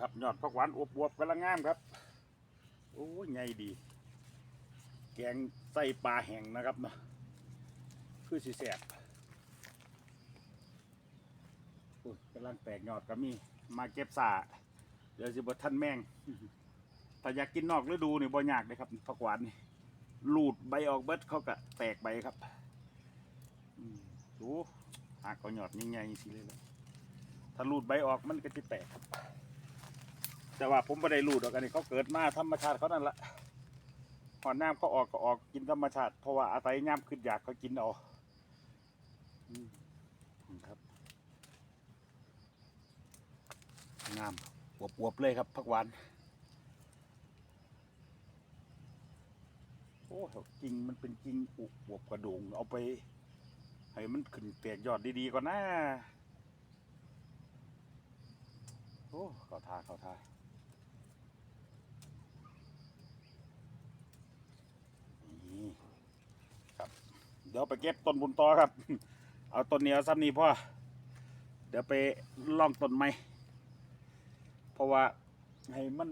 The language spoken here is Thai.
ครับยอดผักหวานอวบๆกำลังงามครับ โอ้ยใหญ่ดี แกงไส้ปลาแห้งนะครับเนาะคือสิแสบโอ้ยกำลังแตกยอดก็มีมาเก็บสาเดี๋ยวสิบท่านแมงถ้าอยากกินนอกฤดูนี่บ่อยากเลยครับผักหวานนี่ลูดใบออกเบิดเขาก็แตกใบครับอืมดูหากเอายอดใหญ่ๆสิเลยถ้าลูดใบออกมันก็จะแตกครับ แต่ว่าผมไม่ได้ลูดหรอกอันนี้เขาเกิดมาธรรมชาติเขานั่นละหอนน้ำเขาออกก็ออกกินธรรมชาติเพราะว่าอาศัยย่ำขึ้นอยากเขากินเอาอืมครับงามอวบๆเลยครับผักหวานโอ้กิ่งมันเป็นกิ่งอุบวบกระดงเอาไปให้มันขึ้นแตกยอดดีๆก่อนนะ โอ้เข้าทาเข้าทานี่ครับ เดี๋ยวไปเก็บต้นบุญต่อครับ เอาต้นนี้เอาซ้ำนี้พ่อ เดี๋ยวไปล่องต้นไม้เพราะว่าให้มัน